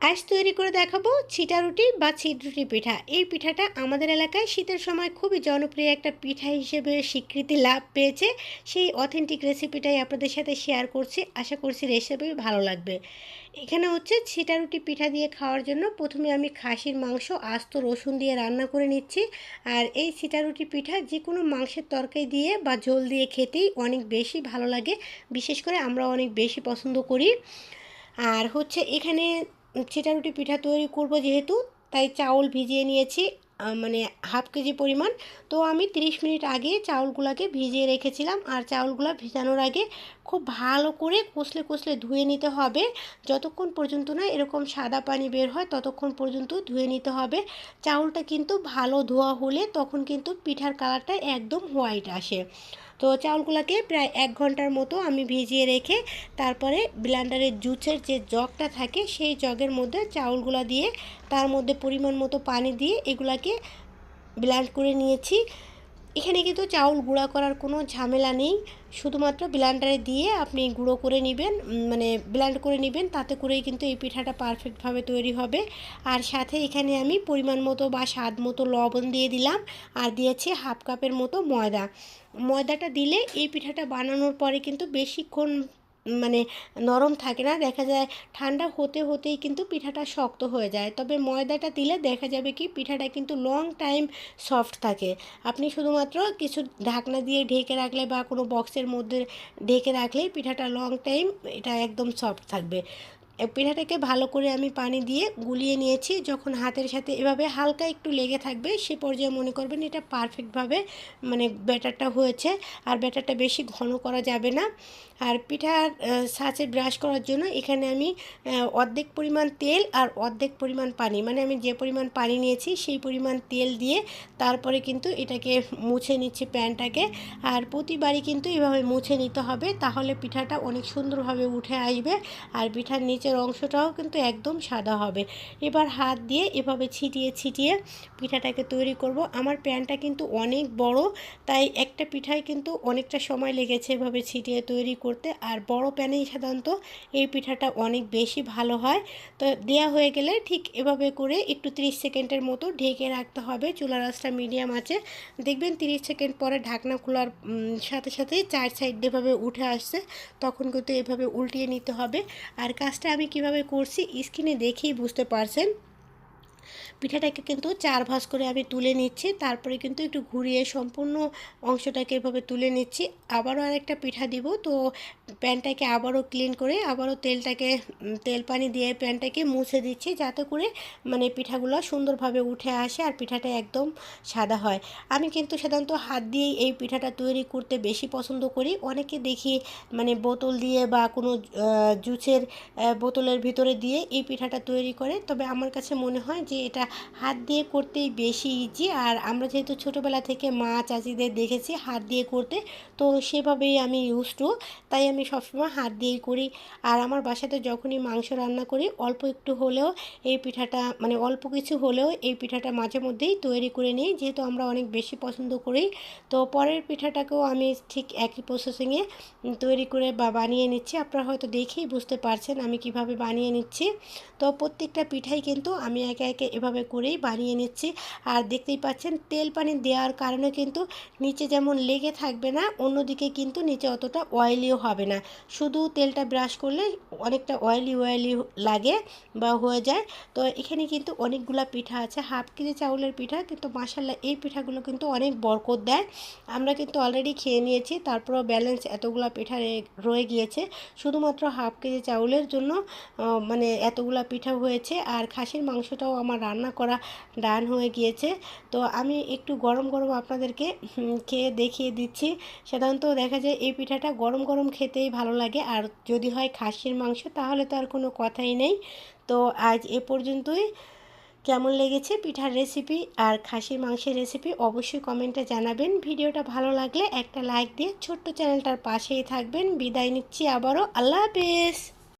আজ তৈরি করে দেখাবো ছিটা রুটি বা ছিট রুটি পিঠা। এই পিঠাটা আমাদের এলাকায় শীতের সময় খুবই জনপ্রিয় একটা পিঠা হিসেবে স্বীকৃতি লাভ পেয়েছে। সেই অথেন্টিক রেসিপিটাই আপনাদের সাথে শেয়ার করছি। আশা করছি রেসিপি ভালো লাগবে। এখানে হচ্ছে ছিটা রুটি পিঠা দিয়ে খাওয়ার জন্য প্রথমে আমি খাসির মাংস, আস্ত রসুন দিয়ে রান্না করে নিচ্ছি। আর এই ছিটা রুটি পিঠা যে কোনো মাংসের তরকারি দিয়ে বা ঝোল দিয়ে খেতেই অনেক বেশি ভালো লাগে। বিশেষ করে আমরা অনেক বেশি পছন্দ করি। আর হচ্ছে এখানে ছিটা রুটি পিঠা তৈরি করব যেহেতু, তাই চাউল ভিজিয়ে নিয়েছি মানে হাফ কেজি পরিমাণ। তো আমি 30 মিনিট আগে চাউলগুলোকে ভিজিয়ে রেখেছিলাম, আর চাউলগুলো ভিজানোর আগে খুব ভালো করে কষলে কষলে ধুয়ে নিতে হবে। যতক্ষণ পর্যন্ত না এরকম সাদা পানি বের হয়, ততক্ষণ পর্যন্ত ধুয়ে নিতে হবে। চাউলটা কিন্তু ভালো ধোয়া হলে তখন কিন্তু পিঠার কালারটা একদম হোয়াইট আসে। তো চাউলগুলোকে প্রায় এক ঘণ্টার মতো আমি ভিজিয়ে রেখে তারপরে ব্লান্ডারের জুসের যে জগটা থাকে, সেই জগের মধ্যে চাউলগুলো দিয়ে, তার মধ্যে পরিমাণ মতো পানি দিয়ে এগুলাকে ব্লান্ড করে নিয়েছি। এখানে কিন্তু চাউল গুঁড়া করার কোনো ঝামেলা নেই। শুধুমাত্র ব্লান্ডারে দিয়ে আপনি গুঁড়ো করে নেবেন মানে ব্লান্ড করে নেবেন, তাতে করেই কিন্তু এই পিঠাটা পারফেক্টভাবে তৈরি হবে। আর সাথে এখানে আমি পরিমাণ মতো বা স্বাদ মতো লবণ দিয়ে দিলাম, আর দিয়েছি হাফ কাপের মতো ময়দা। ময়দাটা দিলে এই পিঠাটা বানানোর পরে কিন্তু বেশিক্ষণ মানে নরম থাকে না, দেখা যায় ঠান্ডা হতে হতেই কিন্তু পিঠাটা শক্ত হয়ে যায়। তবে ময়দাটা দিলে দেখা যাবে কি পিঠাটা কিন্তু লং টাইম সফট থাকে। আপনি শুধুমাত্র কিছু ঢাকনা দিয়ে ঢেকে রাখলে বা কোনো বক্সের মধ্যে ঢেকে রাখলেই পিঠাটা লং টাইম এটা একদম সফট থাকবে। পিঠাটাকে ভালো করে আমি পানি দিয়ে গুলিয়ে নিয়েছি। যখন হাতের সাথে এভাবে হালকা একটু লেগে থাকবে, সে পর্যায়ে মনে করবেন এটা পারফেক্টভাবে মানে ব্যাটারটা হয়েছে। আর ব্যাটারটা বেশি ঘন করা যাবে না। আর পিঠার সাঁচে ব্রাশ করার জন্য এখানে আমি অর্ধেক পরিমাণ তেল আর অর্ধেক পরিমাণ পানি। মানে আমি যে পরিমাণ পানি নিয়েছি, সেই পরিমাণ তেল দিয়ে তারপরে কিন্তু এটাকে মুছে নিচ্ছি প্যানটাকে। আর প্রতিবারই কিন্তু এভাবে মুছে নিতে হবে, তাহলে পিঠাটা অনেক সুন্দরভাবে উঠে আসবে। আর পিঠার নিচের অংশটাও কিন্তু একদম সাদা হবে। এবার হাত দিয়ে এভাবে ছিটিয়ে ছিটিয়ে পিঠাটাকে তৈরি করব। আমার প্যানটা কিন্তু অনেক বড়, তাই একটা পিঠায় কিন্তু অনেকটা সময় লেগেছে এভাবে ছিটিয়ে তৈরি করতে। আর বড় প্যানেই সাধারণত এই পিঠাটা অনেক বেশি ভালো হয়। তো দেয়া হয়ে গেলে ঠিক এভাবে করে একটু 30 সেকেন্ডের মতো ঢেকে রাখতে হবে। চুলার আঁচটা মিডিয়াম আছে। দেখবেন 30 সেকেন্ড পরে ঢাকনা খোলার সাথে সাথেই চার সাইড যেভাবে উঠে আসছে, তখন কিন্তু এভাবে উল্টিয়ে নিতে হবে। আর কাজটা আমি কীভাবে করছি স্ক্রিনে দেখেই বুঝতে পারছেন। পিঠাটাকে কিন্তু চার ভাঁজ করে আমি তুলে নিচ্ছি। তারপরে কিন্তু একটু ঘুরিয়ে সম্পূর্ণ অংশটাকে এভাবে তুলে নিচ্ছি। আবারও আরেকটা পিঠা দিব। তো প্যানটাকে আবারও ক্লিন করে আবারও তেলটাকে তেল পানি দিয়ে প্যানটাকে মুছে দিচ্ছি যাতে করে মানে পিঠাগুলো সুন্দরভাবে উঠে আসে আর পিঠাটা একদম সাদা হয়। আমি কিন্তু সাধারণত হাত দিয়েই এই পিঠাটা তৈরি করতে বেশি পছন্দ করি। অনেকে দেখি মানে বোতল দিয়ে বা কোনো জুসের বোতলের ভিতরে দিয়ে এই পিঠাটা তৈরি করে। তবে আমার কাছে মনে হয় যে এটা হাত দিয়ে করতেই বেশি ইজি আর আমরা যেহেতু ছোটোবেলা থেকে মা চাচিদের দেখেছি হাত দিয়ে করতে, তো সেভাবেই আমি ইউজ টু তাই আমি সবসময় হাত দিয়েই করি। আর আমার বাসাতে যখনই মাংস রান্না করি, অল্প একটু হলেও এই পিঠাটা মানে অল্প কিছু হলেও এই পিঠাটা মাঝে মধ্যেই তৈরি করে নিই, যেহেতু আমরা অনেক বেশি পছন্দ করি। তো পরের পিঠাটাকেও আমি ঠিক একই প্রসেসিংয়ে তৈরি করে বা বানিয়ে নিচ্ছি। আপনারা হয়তো দেখেই বুঝতে পারছেন আমি কীভাবে বানিয়ে নিচ্ছি। তো প্রত্যেকটা পিঠাই কিন্তু আমি একে একে এভাবে করেই বানিয়ে নিচ্ছি। আর দেখতেই পাচ্ছেন, তেল পানি দেওয়ার কারণে কিন্তু নিচে যেমন লেগে থাকবে না, অন্যদিকে কিন্তু নিচে অতটা অয়েলিও হবে না। শুধু তেলটা ব্রাশ করলে অনেকটা অয়েলি অয়েলি লাগে বা হয়ে যায়। তো এখানে কিন্তু অনেকগুলা পিঠা আছে, হাফ কেজি চাউলের পিঠা, কিন্তু মাসাল্লাহ এই পিঠাগুলো কিন্তু অনেক বরকত দেয়। আমরা কিন্তু অলরেডি খেয়ে নিয়েছি, তারপরেও ব্যালেন্স এতগুলা পিঠা রয়ে গিয়েছে। শুধুমাত্র হাফ কেজি চাউলের জন্য মানে এতগুলা পিঠা হয়েছে। আর খাসির মাংসটাও আমার রান্না করা ডান হয়ে গিয়েছে। তো আমি একটু গরম গরম আপনাদেরকে খেয়ে দেখিয়ে দিচ্ছি। সাধারণত দেখা যায় এই পিঠাটা গরম গরম খেতেই ভালো লাগে। আর যদি হয় খাসির মাংস, তাহলে তো আর কোনো কথাই নেই। তো আজ এ পর্যন্তই। কেমন লেগেছে পিঠার রেসিপি আর খাসির মাংসের রেসিপি অবশ্যই কমেন্টে জানাবেন। ভিডিওটা ভালো লাগলে একটা লাইক দিয়ে ছোট্ট চ্যানেলটার পাশেই থাকবেন। বিদায় নিচ্ছি আবারও। আল্লাহ হাফেজ।